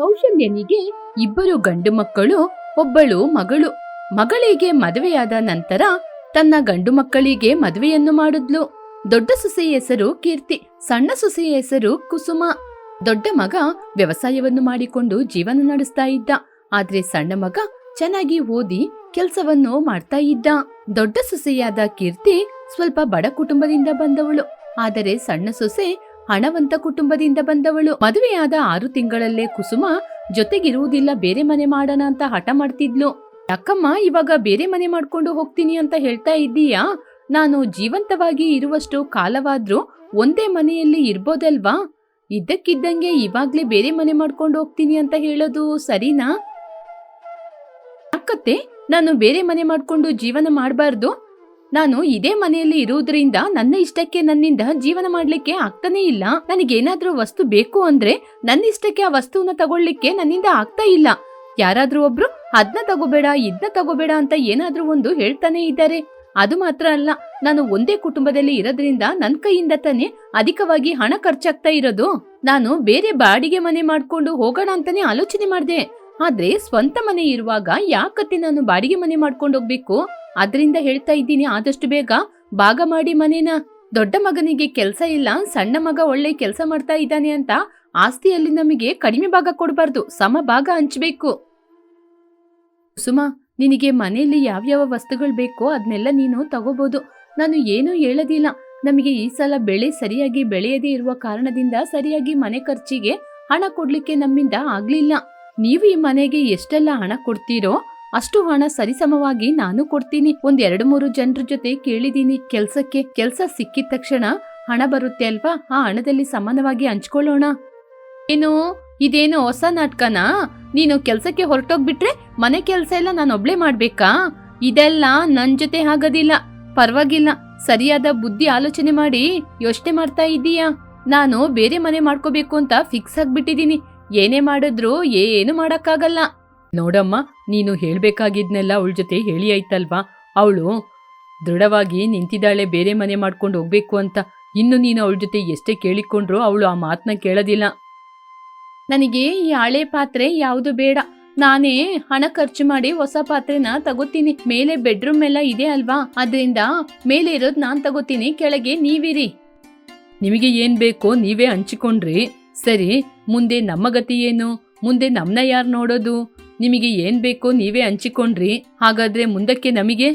ಕೌಶಲ್ಯನಿಗೆ ಇಬ್ಬರು ಗಂಡು ಮಕ್ಕಳು, ಒಬ್ಬಳು ಮಗಳು. ಮಗಳಿಗೆ ಮದುವೆಯಾದ ನಂತರ ತನ್ನ ಗಂಡು ಮಕ್ಕಳಿಗೆ ಮದುವೆಯನ್ನು ಮಾಡಿದ್ಲು. ದೊಡ್ಡ ಸೊಸೆಯ ಹೆಸರು ಕೀರ್ತಿ, ಸಣ್ಣ ಸೊಸೆಯ ಹೆಸರು ಕುಸುಮ. ದೊಡ್ಡ ಮಗ ವ್ಯವಸಾಯವನ್ನು ಮಾಡಿಕೊಂಡು ಜೀವನ ನಡೆಸ್ತಾ ಇದ್ದ. ಆದ್ರೆ ಸಣ್ಣ ಮಗ ಚೆನ್ನಾಗಿ ಓದಿ ಕೆಲಸವನ್ನು ಮಾಡ್ತಾ ಇದ್ದ. ದೊಡ್ಡ ಸೊಸೆಯಾದ ಕೀರ್ತಿ ಸ್ವಲ್ಪ ಬಡ ಕುಟುಂಬದಿಂದ ಬಂದವಳು. ಆದರೆ ಸಣ್ಣ ಸೊಸೆ ಹಣವಂತ ಕುಟುಂಬದಿಂದ ಬಂದವಳು. ಮದುವೆಯಾದ ಆರು ತಿಂಗಳಲ್ಲೇ ಕುಸುಮ ಜೊತೆಗಿರುವುದಿಲ್ಲ, ಬೇರೆ ಮನೆ ಮಾಡೋಣ ಅಂತ ಹಠ ಮಾಡ್ತಿದ್ಲು. ಅಕ್ಕಮ್ಮ ಇವಾಗ ಬೇರೆ ಮನೆ ಮಾಡ್ಕೊಂಡು ಹೋಗ್ತೀನಿ ಅಂತ ಹೇಳ್ತಾ ಇದ್ದೀಯಾ? ನಾನು ಜೀವಂತವಾಗಿ ಇರುವಷ್ಟು ಕಾಲವಾದ್ರೂ ಒಂದೇ ಮನೆಯಲ್ಲಿ ಇರ್ಬೋದಲ್ವಾ? ಇದ್ದಕ್ಕಿದ್ದಂಗೆ ಇವಾಗ್ಲೇ ಬೇರೆ ಮನೆ ಮಾಡ್ಕೊಂಡು ಹೋಗ್ತೀನಿ ಅಂತ ಹೇಳೋದು ಸರಿನಾ? ಅಕ್ಕತ್ತೆ ನಾನು ಬೇರೆ ಮನೆ ಮಾಡ್ಕೊಂಡು ಜೀವನ ಮಾಡಬಾರ್ದು? ನಾನು ಇದೇ ಮನೆಯಲ್ಲಿ ಇರುವುದರಿಂದ ನನ್ನ ಇಷ್ಟಕ್ಕೆ ನನ್ನಿಂದ ಜೀವನ ಮಾಡ್ಲಿಕ್ಕೆ ಆಗ್ತಾನೇ ಇಲ್ಲ. ನನಗೇನಾದ್ರೂ ವಸ್ತು ಬೇಕು ಅಂದ್ರೆ ನನ್ನ ಇಷ್ಟಕ್ಕೆ ಆ ವಸ್ತುವನ್ನ ತಗೊಳ್ಳಿಕ್ಕೆ ನನ್ನಿಂದ ಆಗ್ತಾ ಇಲ್ಲ. ಯಾರಾದ್ರೂ ಒಬ್ರು, ಅದ್ನ ತಗೋಬೇಡ, ಇದ್ನ ತಗೋಬೇಡ ಅಂತ ಏನಾದ್ರೂ ಒಂದು ಹೇಳ್ತಾನೆ ಇದ್ದಾರೆ. ಅದು ಮಾತ್ರ ಅಲ್ಲ, ನಾನು ಒಂದೇ ಕುಟುಂಬದಲ್ಲಿ ಇರೋದ್ರಿಂದ ನನ್ ಕೈಯಿಂದ ತಾನೇ ಅಧಿಕವಾಗಿ ಹಣ ಖರ್ಚಾಗ್ತಾ ಇರೋದು. ನಾನು ಬೇರೆ ಬಾಡಿಗೆ ಮನೆ ಮಾಡ್ಕೊಂಡು ಹೋಗೋಣ ಅಂತಾನೆ ಆಲೋಚನೆ ಮಾಡಿದೆ. ಆದ್ರೆ ಸ್ವಂತ ಮನೆ ಇರುವಾಗ ಯಾಕತ್ತೆ ನಾನು ಬಾಡಿಗೆ ಮನೆ ಮಾಡ್ಕೊಂಡು ಹೋಗ್ಬೇಕು ಅದ್ರಿಂದ ಹೇಳ್ತಾ ಇದ್ದೀನಿ, ಆದಷ್ಟು ಬೇಗ ಭಾಗ ಮಾಡಿ ಮನೇನ. ದೊಡ್ಡ ಮಗನಿಗೆ ಕೆಲಸ ಇಲ್ಲ, ಸಣ್ಣ ಮಗ ಒಳ್ಳೆ ಕೆಲಸ ಮಾಡ್ತಾ ಇದ್ದಾನೆ ಅಂತ ಆಸ್ತಿಯಲ್ಲಿ ನಮಗೆ ಕಡಿಮೆ ಭಾಗ ಕೊಡಬಾರ್ದು, ಸಮ ಭಾಗ ಹಂಚಬೇಕು. ಸುಮಾ, ನಿನಗೆ ಮನೆಯಲ್ಲಿ ಯಾವ್ಯಾವ ವಸ್ತುಗಳು ಬೇಕೋ ಅದನ್ನೆಲ್ಲ ನೀನು ತಗೋಬಹುದು ನಾನು ಏನೂ ಹೇಳೋದಿಲ್ಲ. ನಮಗೆ ಈ ಸಲ ಬೆಳೆ ಸರಿಯಾಗಿ ಬೆಳೆಯದೇ ಇರುವ ಕಾರಣದಿಂದ ಸರಿಯಾಗಿ ಮನೆ ಖರ್ಚಿಗೆ ಹಣ ಕೊಡ್ಲಿಕ್ಕೆ ನಮ್ಮಿಂದ ಆಗ್ಲಿಲ್ಲ. ನೀವು ಈ ಮನೆಗೆ ಎಷ್ಟೆಲ್ಲ ಹಣ ಕೊಡ್ತೀರೋ ಅಷ್ಟು ಹಣ ಸರಿಸಮವಾಗಿ ನಾನು ಕೊಡ್ತೀನಿ. ಒಂದ್ ಎರಡು ಮೂರು ಜನರ ಜೊತೆ ಕೇಳಿದೀನಿ. ಕೆಲ್ಸಕ್ಕೆ ಕೆಲ್ಸ ಸಿಕ್ಕಿದ ತಕ್ಷಣ ಹಣ ಬರುತ್ತೆ ಅಲ್ವಾ? ಆ ಹಣದಲ್ಲಿ ಸಮಾನವಾಗಿ ಹಂಚ್ಕೊಳ್ಳೋಣ. ಏನು? ಇದೇನು ಹೊಸ ನಾಟಕನಾ? ನೀನು ಕೆಲ್ಸಕ್ಕೆ ಹೊರಟೋಗ್ಬಿಟ್ರೆ ಮನೆ ಕೆಲ್ಸ ಎಲ್ಲ ನಾನು ಒಬ್ಳೆ ಮಾಡ್ಬೇಕಾ? ಇದೆಲ್ಲ ನನ್ ಜೊತೆ ಆಗೋದಿಲ್ಲ. ಪರವಾಗಿಲ್ಲ. ಸರಿಯಾದ ಬುದ್ಧಿ ಆಲೋಚನೆ ಮಾಡಿ ಯೋಚನೆ ಮಾಡ್ತಾ ಇದ್ದೀಯಾ? ನಾನು ಬೇರೆ ಮನೆ ಮಾಡ್ಕೋಬೇಕು ಅಂತ ಫಿಕ್ಸ್ ಆಗ್ಬಿಟ್ಟಿದೀನಿ ಏನೇ ಮಾಡಿದ್ರು ಏನು ಮಾಡಕ್ಕಾಗಲ್ಲ. ನೋಡಮ್ಮ, ನೀನು ಹೇಳ್ಬೇಕಾಗಿದ್ನೆಲ್ಲ ಅವಳ ಜೊತೆ ಹೇಳಿ ಆಯ್ತಲ್ವಾ? ಅವಳು ದೃಢವಾಗಿ ನಿಂತಿದ್ದಾಳೆ, ಬೇರೆ ಮನೆ ಮಾಡ್ಕೊಂಡು ಹೋಗ್ಬೇಕು ಅಂತ. ಇನ್ನು ನೀನು ಅವಳ ಜೊತೆ ಎಷ್ಟೇ ಕೇಳಿಕೊಂಡ್ರು ಅವಳು ಆ ಮಾತನ್ನ ಕೇಳೋದಿಲ್ಲ. ನನಗೆ ಈ ಹಳೆ ಪಾತ್ರೆ ಯಾವುದು ಬೇಡ. ನಾನೇ ಹಣ ಖರ್ಚು ಮಾಡಿ ಹೊಸ ಪಾತ್ರೆನ ತಗೋತೀನಿ. ಮೇಲೆ ಬೆಡ್ರೂಮ್ ಎಲ್ಲ ಇದೆ ಅಲ್ವಾ? ಅದರಿಂದ ಮೇಲೆ ಇರೋದು ನಾನು ತಗೋತೀನಿ. ಕೆಳಗೆ ನೀವಿರಿ. ನಿಮಗೆ ಏನ್ ಬೇಕೋ ನೀವೇ ಹಂಚಿಕೊಂಡ್ರಿ. ಸರಿ, ಮುಂದೆ ನಮ್ಮ ಗತಿ ಏನು? ಮುಂದೆ ನಮ್ಮನ್ನ ಯಾರು ನೋಡೋದು? ನಿಮಗೆ ಏನ್ ಬೇಕೋ ನೀವೇ ಹಂಚಿಕೊಂಡ್ರಿ. ಹಾಗಾದ್ರೆ ಮುಂದಕ್ಕೆ ನಮಗೆ?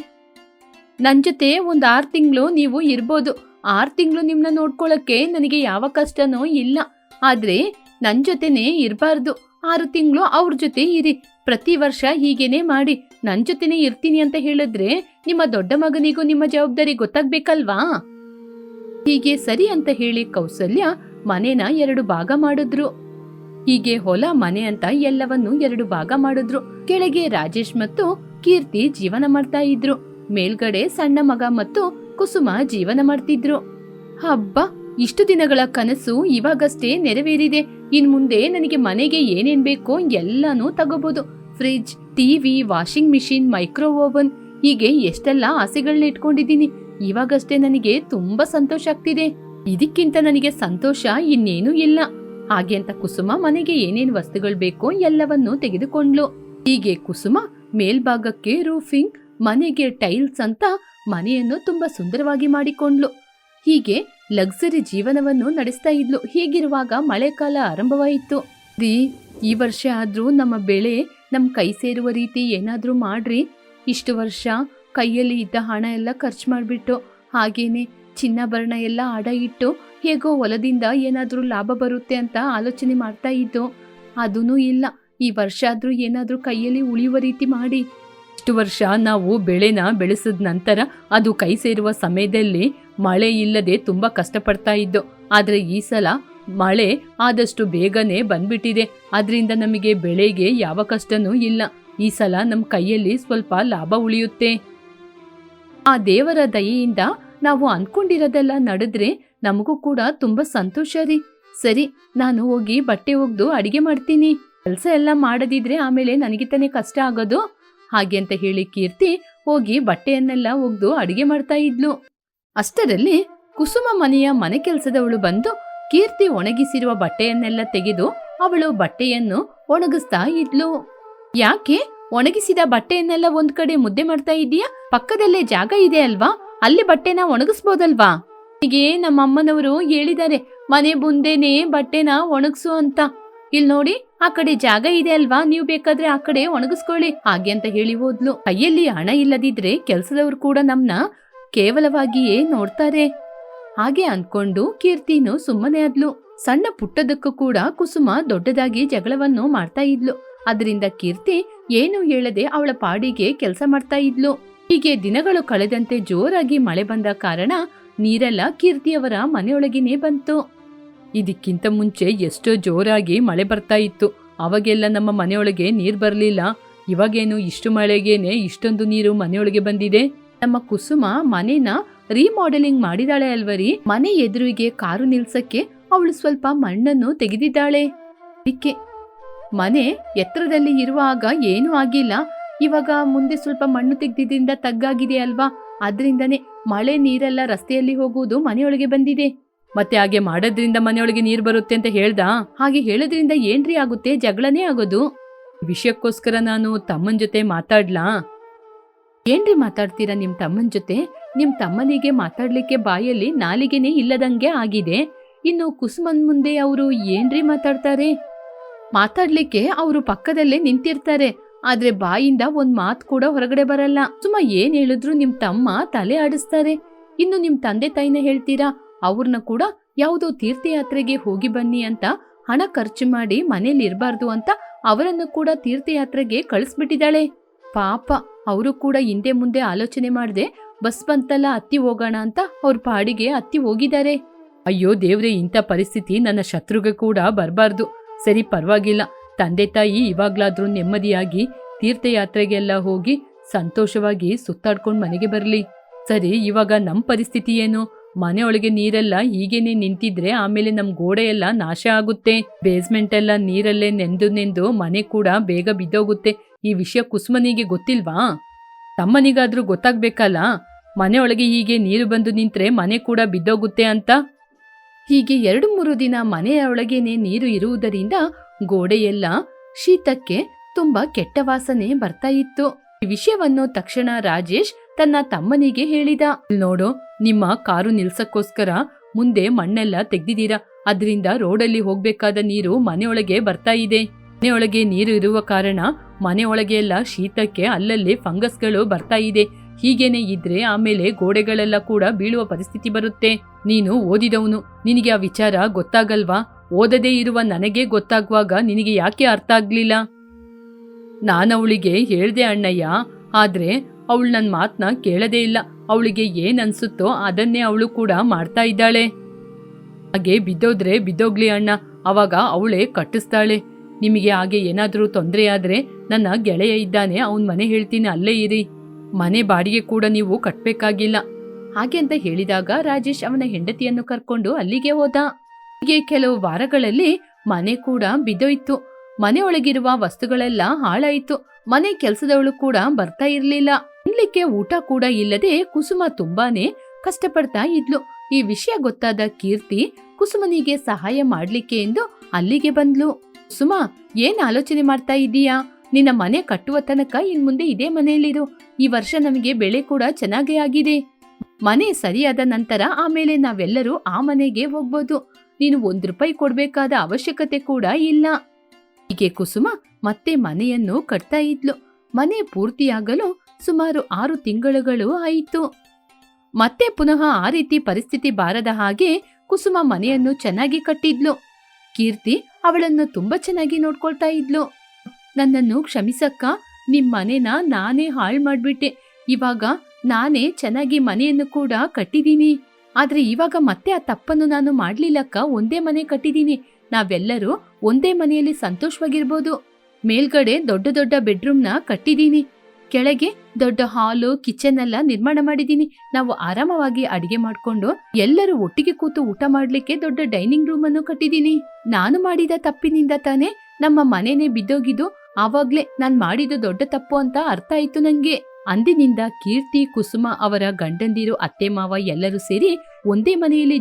ನನ್ ಜೊತೆ ಒಂದ್ ಆರ್ ತಿಂಗಳು ನೀವು ಇರ್ಬೋದು. ಆರ್ ತಿಂಗಳು ನಿಮ್ನ ನೋಡ್ಕೊಳಕ್ಕೆ ನನಗೆ ಯಾವ ಕಷ್ಟನೂ ಇಲ್ಲ. ಆದ್ರೆ ನನ್ ಜೊತೆನೇ ಇರಬಾರ್ದು. ಆರು ತಿಂಗಳು ಅವ್ರ ಜೊತೆ ಇರಿ. ಪ್ರತಿ ವರ್ಷ ಹೀಗೇನೆ ಮಾಡಿ. ನನ್ ಜೊತೆನೇ ಇರ್ತೀನಿ ಅಂತ ಹೇಳಿದ್ರೆ ನಿಮ್ಮ ದೊಡ್ಡ ಮಗನಿಗೂ ನಿಮ್ಮ ಜವಾಬ್ದಾರಿ ಗೊತ್ತಾಗ್ಬೇಕಲ್ವಾ? ಹೀಗೆ ಸರಿ ಅಂತ ಹೇಳಿ ಕೌಸಲ್ಯ ಮನೇನ ಎರಡು ಭಾಗ ಮಾಡಿದ್ರು. ಹೀಗೆ ಹೊಲ, ಮನೆ ಅಂತ ಎಲ್ಲವನ್ನು ಎರಡು ಭಾಗ ಮಾಡಿದ್ರು. ಕೆಳಗೆ ರಾಜೇಶ್ ಮತ್ತು ಕೀರ್ತಿ ಜೀವನ ಮಾಡ್ತಾ ಇದ್ರು. ಮೇಲ್ಗಡೆ ಸಣ್ಣ ಮಗ ಮತ್ತು ಕುಸುಮ ಜೀವನ ಮಾಡ್ತಿದ್ರು. ಹಬ್ಬ, ಇಷ್ಟು ದಿನಗಳ ಕನಸು ಇವಾಗಷ್ಟೇ ನೆರವೇರಿದೆ. ಇನ್ ಮುಂದೆ ನನಗೆ ಮನೆಗೆ ಏನೇನ್ ಬೇಕೋ ಎಲ್ಲಾನು ತಗೋಬಹುದು fridge TV washing machine micro oven, ಹೀಗೆ ಎಷ್ಟೆಲ್ಲ ಆಸೆಗಳನ್ನ ಇಟ್ಕೊಂಡಿದ್ದೀನಿ. ಇವಾಗಷ್ಟೇ ನನಗೆ ತುಂಬಾ ಸಂತೋಷ ಆಗ್ತಿದೆ. ಇದಕ್ಕಿಂತ ನನಗೆ ಸಂತೋಷ ಇನ್ನೇನೂ ಇಲ್ಲ. ಹಾಗೆ ಅಂತ ಕುಸುಮ ಮನೆಗೆ ಏನೇನು ವಸ್ತುಗಳು ಬೇಕೋ ಎಲ್ಲವನ್ನೂ ತೆಗೆದುಕೊಂಡ್ಲು ಹೀಗೆ ಕುಸುಮ ಮೇಲ್ಭಾಗಕ್ಕೆ ರೂಫಿಂಗ್, ಮನೆಗೆ ಟೈಲ್ಸ್ ಅಂತ ಮನೆಯನ್ನು ತುಂಬಾ ಸುಂದರವಾಗಿ ಮಾಡಿಕೊಂಡ್ಲು ಹೀಗೆ ಲಕ್ಸರಿ ಜೀವನವನ್ನು ನಡೆಸ್ತಾ ಇದ್ಲು. ಹೀಗಿರುವಾಗ ಮಳೆಕಾಲ ಆರಂಭವಾಯಿತು. ರೀ ಈ ವರ್ಷ ಆದ್ರೂ ನಮ್ಮ ಬೆಳೆ ನಮ್ ಕೈ ಸೇರುವ ರೀತಿ ಏನಾದ್ರೂ ಮಾಡ್ರಿ. ಇಷ್ಟು ವರ್ಷ ಕೈಯಲ್ಲಿ ಇದ್ದ ಹಣ ಎಲ್ಲ ಖರ್ಚು ಮಾಡಿಬಿಟ್ಟು, ಹಾಗೇನೆ ಚಿನ್ನಾಭರಣ ಎಲ್ಲ ಅಡ ಇಟ್ಟು ಹೇಗೋ ಹೊಲದಿಂದ ಏನಾದರೂ ಲಾಭ ಬರುತ್ತೆ ಅಂತ ಆಲೋಚನೆ ಮಾಡ್ತಾ ಇದ್ದು ಅದೂ ಇಲ್ಲ. ಈ ವರ್ಷ ಆದ್ರೂ ಏನಾದರೂ ಕೈಯಲ್ಲಿ ಉಳಿಯುವ ರೀತಿ ಮಾಡಿ. ಇಷ್ಟು ವರ್ಷ ನಾವು ಬೆಳೆನ ಬೆಳೆಸಿದ ನಂತರ ಅದು ಕೈ ಸೇರುವ ಸಮಯದಲ್ಲಿ ಮಳೆ ಇಲ್ಲದೆ ತುಂಬಾ ಕಷ್ಟಪಡ್ತಾ ಇದ್ದು, ಆದರೆ ಈ ಸಲ ಮಳೆ ಆದಷ್ಟು ಬೇಗನೆ ಬಂದ್ಬಿಟ್ಟಿದೆ. ಅದರಿಂದ ನಮಗೆ ಬೆಳೆಗೆ ಯಾವ ಕಷ್ಟನೂ ಇಲ್ಲ. ಈ ಸಲ ನಮ್ಮ ಕೈಯಲ್ಲಿ ಸ್ವಲ್ಪ ಲಾಭ ಉಳಿಯುತ್ತೆ. ಆ ದೇವರ ದಯೆಯಿಂದ ನಾವು ಅನ್ಕೊಂಡಿರೋದೆಲ್ಲ ನಡೆದ್ರೆ ನಮಗೂ ಕೂಡ ತುಂಬಾ ಸಂತೋಷ ರೀ. ಸರಿ, ನಾನು ಹೋಗಿ ಬಟ್ಟೆ ಒಗ್ದು ಅಡಿಗೆ ಮಾಡ್ತೀನಿ. ಕೆಲಸ ಎಲ್ಲ ಮಾಡದಿದ್ರೆ ಆಮೇಲೆ ನನಗೆ ತಾನೇ ಕಷ್ಟ ಆಗೋದು. ಹಾಗೆ ಅಂತ ಹೇಳಿ ಕೀರ್ತಿ ಹೋಗಿ ಬಟ್ಟೆಯನ್ನೆಲ್ಲ ಒಗ್ದು ಅಡಿಗೆ ಮಾಡ್ತಾ ಇದ್ಲು. ಅಷ್ಟರಲ್ಲಿ ಕುಸುಮ ಮನೆಯ ಮನೆ ಕೆಲಸದವಳು ಬಂದು ಕೀರ್ತಿ ಒಣಗಿಸಿರುವ ಬಟ್ಟೆಯನ್ನೆಲ್ಲ ತೆಗೆದು ಅವಳು ಬಟ್ಟೆಯನ್ನು ಒಣಗಿಸ್ತಾ ಇದ್ಲು. ಯಾಕೆ? ಒಣಗಿಸಿದ ಬಟ್ಟೆಯನ್ನೆಲ್ಲ ಒಂದ್ ಕಡೆ ಮುದ್ದೆ ಮಾಡ್ತಾ ಇದೀಯಾ ಪಕ್ಕದಲ್ಲೇ ಜಾಗ ಇದೆ ಅಲ್ವಾ? ಅಲ್ಲಿ ಬಟ್ಟೆನ ಒಣಗಿಸ್ಬೋದಲ್ವಾ? ಹೀಗೆ ನಮ್ಮ ಅಮ್ಮನವರು ಹೇಳಿದ್ದಾರೆ, ಮನೆ ಮುಂದೆನೆ ಬಟ್ಟೆನ ಒಣಗಿಸು ಅಂತ. ಇಲ್ಲಿ ನೋಡಿ, ಆ ಕಡೆ ಜಾಗ ಇದೆ ಅಲ್ವಾ, ನೀವು ಬೇಕಾದ್ರೆ ಆ ಕಡೆ ಒಣಗಿಸ್ಕೊಳ್ಳಿ, ಹಾಗೆ ಅಂತ ಹೇಳಿ ಹೋದ್ಲು. ಕೈಯಲ್ಲಿ ಹಣ ಇಲ್ಲದಿದ್ರೆ ಕೆಲ್ಸದವ್ರು ಕೂಡ ನಮ್ನ ಕೇವಲವಾಗಿಯೇ ನೋಡ್ತಾರೆ. ಹಾಗೆ ಅನ್ಕೊಂಡು ಕೀರ್ತಿನು ಸುಮ್ಮನೆ ಆದ್ಲು. ಸಣ್ಣ ಪುಟ್ಟದಕ್ಕೂ ಕೂಡ ಕುಸುಮ ದೊಡ್ಡದಾಗಿ ಜಗಳವನ್ನು ಮಾಡ್ತಾ ಇದ್ಲು. ಅದರಿಂದ ಕೀರ್ತಿ ಏನು ಹೇಳದೆ ಅವಳ ಪಾಡಿಗೆ ಕೆಲಸ ಮಾಡ್ತಾ ಇದ್ಲು. ಹೀಗೆ ದಿನಗಳು ಕಳೆದಂತೆ ಜೋರಾಗಿ ಮಳೆ ಬಂದ ಕಾರಣ ನೀರೆಲ್ಲ ಕೀರ್ತಿಯವರ ಮನೆಯೊಳಗಿನೇ ಬಂತು. ಇದಕ್ಕಿಂತ ಮುಂಚೆ ಎಷ್ಟೋ ಜೋರಾಗಿ ಮಳೆ ಬರ್ತಾ ಇತ್ತು. ಅವಾಗೆಲ್ಲ ನಮ್ಮ ಮನೆಯೊಳಗೆ ನೀರು ಬರಲಿಲ್ಲ. ಇವಾಗೇನು ಇಷ್ಟು ಮಳೆಗೇನೆ ಇಷ್ಟೊಂದು ನೀರು ಮನೆಯೊಳಗೆ ಬಂದಿದೆ? ನಮ್ಮ ಕುಸುಮ ಮನೆನ ರೀಮಾಡೆಲಿಂಗ್ ಮಾಡಿದಾಳೆ ಅಲ್ವರಿ. ಮನೆ ಎದುರಿಗೆ ಕಾರು ನಿಲ್ಸಕ್ಕೆ ಅವಳು ಸ್ವಲ್ಪ ಮಣ್ಣನ್ನು ತೆಗೆದಿದ್ದಾಳೆ. ಅದಕ್ಕೆ ಮನೆ ಎತ್ತರದಲ್ಲಿ ಇರುವಾಗ ಏನೂ ಆಗಿಲ್ಲ. ಇವಾಗ ಮುಂದೆ ಸ್ವಲ್ಪ ಮಣ್ಣು ತೆಗ್ದಿದ್ರಿಂದ ತಗ್ಗಾಗಿದೆ ಅಲ್ವಾ? ಅದ್ರಿಂದನೇ ಮಳೆ ನೀರೆಲ್ಲ ರಸ್ತೆಯಲ್ಲಿ ಹೋಗುವುದು ಮನೆಯೊಳಗೆ ಬಂದಿದೆ. ಮತ್ತೆ ಹಾಗೆ ಮಾಡೋದ್ರಿಂದ ಮನೆಯೊಳಗೆ ನೀರು ಬರುತ್ತೆ ಅಂತ ಹೇಳ್ದ? ಹಾಗೆ ಹೇಳೋದ್ರಿಂದ ಏನ್ರಿ ಆಗುತ್ತೆ? ಜಗಳನೇ ಆಗೋದು. ವಿಷಯಕ್ಕೋಸ್ಕರ ನಾನು ತಮ್ಮನ ಜೊತೆ ಮಾತಾಡ್ಲಾ? ಏನ್ರಿ ಮಾತಾಡ್ತೀರಾ ನಿಮ್ ತಮ್ಮನ ಜೊತೆ? ನಿಮ್ ತಮ್ಮನಿಗೆ ಮಾತಾಡ್ಲಿಕ್ಕೆ ಬಾಯಲ್ಲಿ ನಾಲಿಗೆನೇ ಇಲ್ಲದಂಗೆ ಆಗಿದೆ. ಇನ್ನು ಕುಸುಮನ್ ಮುಂದೆ ಅವರು ಏನ್ರಿ ಮಾತಾಡ್ತಾರೆ? ಮಾತಾಡ್ಲಿಕ್ಕೆ ಅವರು ಪಕ್ಕದಲ್ಲೇ ನಿಂತಿರ್ತಾರೆ. ಆದ್ರೆ ಬಾಯಿಂದ ಒಂದ್ ಮಾತ್ ಕೂಡ ಹೊರಗಡೆ ಬರಲ್ಲ. ಸುಮ್ಮ ಏನ್ ಹೇಳಿದ್ರು ನಿಮ್ ತಮ್ಮ ತಲೆ ಆಡಿಸ್ತಾರೆ. ಇನ್ನು ನಿಮ್ ತಂದೆ ತಾಯಿನ ಹೇಳ್ತೀರಾ? ಅವ್ರನ್ನ ಕೂಡ ಯಾವುದೋ ತೀರ್ಥಯಾತ್ರೆಗೆ ಹೋಗಿ ಬನ್ನಿ ಅಂತ ಹಣ ಖರ್ಚು ಮಾಡಿ ಮನೇಲಿ ಇರಬಾರ್ದು ಅಂತ ಅವರನ್ನು ಕೂಡ ತೀರ್ಥಯಾತ್ರೆಗೆ ಕಳಿಸ್ಬಿಟ್ಟಿದ್ದಾಳೆ. ಪಾಪ, ಅವರು ಕೂಡ ಹಿಂದೆ ಮುಂದೆ ಆಲೋಚನೆ ಮಾಡದೆ ಬಸ್ ಬಂತಲ್ಲ ಅತ್ತಿ ಹೋಗೋಣ ಅಂತ ಅವ್ರ ಪಾಡಿಗೆ ಅತ್ತಿ ಹೋಗಿದ್ದಾರೆ. ಅಯ್ಯೋ ದೇವ್ರೆ, ಇಂಥ ಪರಿಸ್ಥಿತಿ ನನ್ನ ಶತ್ರುಗೆ ಕೂಡ ಬರಬಾರ್ದು. ಸರಿ, ಪರವಾಗಿಲ್ಲ. ತಂದೆ ತಾಯಿ ಇವಾಗ್ಲಾದ್ರೂ ನೆಮ್ಮದಿಯಾಗಿ ತೀರ್ಥಯಾತ್ರೆಗೆಲ್ಲ ಹೋಗಿ ಸಂತೋಷವಾಗಿ ಸುತ್ತಾಡ್ಕೊಂಡು ಮನೆಗೆ ಬರಲಿ. ಸರಿ, ಇವಾಗ ನಮ್ಮ ಪರಿಸ್ಥಿತಿ ಏನು? ಮನೆಯೊಳಗೆ ನೀರೆಲ್ಲ ಹೀಗೇನೆ ನಿಂತಿದ್ರೆ ಆಮೇಲೆ ನಮ್ ಗೋಡೆ ಎಲ್ಲ ನಾಶ ಆಗುತ್ತೆ. ಬೇಸ್ಮೆಂಟ್ ಎಲ್ಲ ನೀರಲ್ಲೇ ನೆಂದು ನೆಂದು ಮನೆ ಕೂಡ ಬೇಗ ಬಿದ್ದೋಗುತ್ತೆ. ಈ ವಿಷಯ ಕುಸುಮನಿಗೆ ಗೊತ್ತಿಲ್ವಾ? ತಮ್ಮನಿಗಾದ್ರೂ ಗೊತ್ತಾಗ್ಬೇಕಲ್ಲ? ಮನೆಯೊಳಗೆ ಹೀಗೆ ನೀರು ಬಂದು ನಿಂತ್ರೆ ಮನೆ ಕೂಡ ಬಿದ್ದೋಗುತ್ತೆ ಅಂತ? ಹೀಗೆ ಎರಡು ಮೂರು ದಿನ ಮನೆಯೊಳಗೇನೆ ನೀರು ಇರುವುದರಿಂದ ಗೋಡೆಯೆಲ್ಲ ಶೀತಕ್ಕೆ ತುಂಬಾ ಕೆಟ್ಟ ವಾಸನೆ ಬರ್ತಾ ಇತ್ತು. ಈ ವಿಷಯವನ್ನು ತಕ್ಷಣ ರಾಜೇಶ್ ತನ್ನ ತಮ್ಮನಿಗೆ ಹೇಳಿದ. ನೋಡು, ನಿಮ್ಮ ಕಾರು ನಿಲ್ಸಕ್ಕೋಸ್ಕರ ಮುಂದೆ ಮಣ್ಣೆಲ್ಲ ತೆಗ್ದಿದ್ದೀರಾ? ಅದರಿಂದ ರೋಡಲ್ಲಿ ಹೋಗ್ಬೇಕಾದ ನೀರು ಮನೆಯೊಳಗೆ ಬರ್ತಾ ಇದೆ. ಮನೆಯೊಳಗೆ ನೀರು ಇರುವ ಕಾರಣ ಮನೆಯೊಳಗೆ ಎಲ್ಲ ಶೀತಕ್ಕೆ ಅಲ್ಲಲ್ಲಿ ಫಂಗಸ್ಗಳು ಬರ್ತಾ ಇದೆ. ಹೀಗೇನೆ ಇದ್ರೆ ಆಮೇಲೆ ಗೋಡೆಗಳೆಲ್ಲ ಕೂಡ ಬೀಳುವ ಪರಿಸ್ಥಿತಿ ಬರುತ್ತೆ. ನೀನು ಓದಿದವನು. ನಿನಗೆ ಆ ವಿಚಾರ ಗೊತ್ತಾಗಲ್ವಾ? ಓದದೇ ಇರುವ ನನಗೆ ಗೊತ್ತಾಗುವಾಗ ನಿನಗೆ ಯಾಕೆ ಅರ್ಥ ಆಗ್ಲಿಲ್ಲ? ನಾನವಳಿಗೆ ಹೇಳ್ದೆ ಅಣ್ಣಯ್ಯ, ಆದ್ರೆ ಅವಳು ನನ್ನ ಮಾತನ್ನ ಕೇಳದೇ ಇಲ್ಲ. ಅವಳಿಗೆ ಏನ್ ಅನ್ಸುತ್ತೋ ಅದನ್ನೇ ಅವಳು ಕೂಡ ಮಾಡ್ತಾ ಇದ್ದಾಳೆ. ಹಾಗೆ ಬಿದ್ದೋದ್ರೆ ಬಿದ್ದೋಗ್ಲಿ ಅಣ್ಣ. ಅವಾಗ ಅವಳೇ ಕಟ್ಟಿಸ್ತಾಳೆ. ನಿಮಗೆ ಹಾಗೆ ಏನಾದರೂ ತೊಂದರೆ ಆದ್ರೆ ನನ್ನ ಗೆಳೆಯ ಇದ್ದಾನೆ, ಅವನ ಮನೆ ಹೇಳ್ತೀನಿ, ಅಲ್ಲೇ ಇರಿ. ಮನೆ ಬಾಡಿಗೆ ಕೂಡ ನೀವು ಕಟ್ಬೇಕಾಗಿಲ್ಲ. ಹಾಗೆ ಅಂತ ಹೇಳಿದಾಗ ರಾಜೇಶ್ ಅವನ ಹೆಂಡತಿಯನ್ನು ಕರ್ಕೊಂಡು ಅಲ್ಲಿಗೆ ಹೋದ. ಹೀಗೆ ಕೆಲವು ವಾರಗಳಲ್ಲಿ ಮನೆ ಕೂಡ ಬಿದ್ದೋಯ್ತು. ಮನೆಯೊಳಗಿರುವ ವಸ್ತುಗಳೆಲ್ಲ ಹಾಳಾಯಿತು. ಮನೆ ಕೆಲಸದವಳು ಕೂಡ ಬರ್ತಾ ಇರ್ಲಿಲ್ಲ. ತಿನ್ಲಿಕ್ಕೆ ಊಟ ಕೂಡ ಇಲ್ಲದೆ ಕುಸುಮ ತುಂಬಾನೇ ಕಷ್ಟಪಡ್ತಾ ಇದ್ಲು. ಈ ವಿಷಯ ಗೊತ್ತಾದ ಕೀರ್ತಿ ಕುಸುಮನಿಗೆ ಸಹಾಯ ಮಾಡ್ಲಿಕ್ಕೆ ಎಂದು ಅಲ್ಲಿಗೆ ಬಂದ್ಲು. ಕುಸುಮ, ಏನ್ ಆಲೋಚನೆ ಮಾಡ್ತಾ ಇದೀಯಾ ನಿನ್ನ ಮನೆ ಕಟ್ಟುವ ತನಕ ಇನ್ ಮುಂದೆ ಇದೇ ಮನೆಯಲ್ಲಿರು. ಈ ವರ್ಷ ನಮಗೆ ಬೆಳೆ ಕೂಡ ಚೆನ್ನಾಗೇ ಆಗಿದೆ. ಮನೆ ಸರಿಯಾದ ನಂತರ ಆಮೇಲೆ ನಾವೆಲ್ಲರೂ ಆ ಮನೆಗೆ ಹೋಗ್ಬೋದು. ನೀನು ಒಂದ್ ರೂಪಾಯಿ ಕೊಡಬೇಕಾದ ಅವಶ್ಯಕತೆ ಕೂಡ ಇಲ್ಲ. ಹೀಗೆ ಕುಸುಮ ಮತ್ತೆ ಮನೆಯನ್ನು ಕಟ್ತಾ ಇದ್ಲು. ಮನೆ ಪೂರ್ತಿಯಾಗಲು ಸುಮಾರು ಆರು ತಿಂಗಳುಗಳು ಆಯಿತು. ಮತ್ತೆ ಪುನಃ ಆ ರೀತಿ ಪರಿಸ್ಥಿತಿ ಬಾರದ ಹಾಗೆ ಕುಸುಮ ಮನೆಯನ್ನು ಚೆನ್ನಾಗಿ ಕಟ್ಟಿದ್ಲು. ಕೀರ್ತಿ ಅವಳನ್ನು ತುಂಬಾ ಚೆನ್ನಾಗಿ ನೋಡ್ಕೊಳ್ತಾ ಇದ್ಲು. ನನ್ನನ್ನು ಕ್ಷಮಿಸಕ್ಕ, ನಿಮ್ ಮನೆನ ನಾನೇ ಹಾಳು ಮಾಡ್ಬಿಟ್ಟೆ. ಇವಾಗ ನಾನೇ ಚೆನ್ನಾಗಿ ಮನೆಯನ್ನು ಕೂಡ ಕಟ್ಟಿದ್ದೀನಿ. ಆದ್ರೆ ಇವಾಗ ಮತ್ತೆ ಆ ತಪ್ಪನ್ನು ನಾನು ಮಾಡ್ಲಿಲ್ಲಕ್ಕ, ಒಂದೇ ಮನೆ ಕಟ್ಟಿದ್ದೀನಿ. ನಾವೆಲ್ಲರೂ ಒಂದೇ ಮನೆಯಲ್ಲಿ ಸಂತೋಷವಾಗಿರ್ಬೋದು. ಮೇಲ್ಗಡೆ ದೊಡ್ಡ ದೊಡ್ಡ ಬೆಡ್ರೂಮ್ನ ಕಟ್ಟಿದ್ದೀನಿ. ಕೆಳಗೆ ದೊಡ್ಡ ಹಾಲು, ಕಿಚನ್ ಎಲ್ಲ ನಿರ್ಮಾಣ ಮಾಡಿದ್ದೀನಿ. ನಾವು ಆರಾಮವಾಗಿ ಅಡಿಗೆ ಮಾಡ್ಕೊಂಡು ಎಲ್ಲರೂ ಒಟ್ಟಿಗೆ ಕೂತು ಊಟ ಮಾಡ್ಲಿಕ್ಕೆ ದೊಡ್ಡ ಡೈನಿಂಗ್ ರೂಮ್ ಅನ್ನು ಕಟ್ಟಿದ್ದೀನಿ. ನಾನು ಮಾಡಿದ ತಪ್ಪಿನಿಂದ ತಾನೇ ನಮ್ಮ ಮನೆನೇ ಬಿದ್ದೋಗಿದ್ದು. ಆವಾಗ್ಲೇ ನಾನ್ ಮಾಡಿದ್ದು ದೊಡ್ಡ ತಪ್ಪು ಅಂತ ಅರ್ಥ ಆಯ್ತು ನಂಗೆ. ಅಂದಿನಿಂದ ಕೀರ್ತಿ, ಕುಸುಮ ಅವರ ಗಂಡಂದಿರು, ಅತ್ತೆ ಮಾವ ಎಲ್ಲರೂ ಸೇರಿ ಒಂದೇ ಮನೆಯಲ್ಲಿ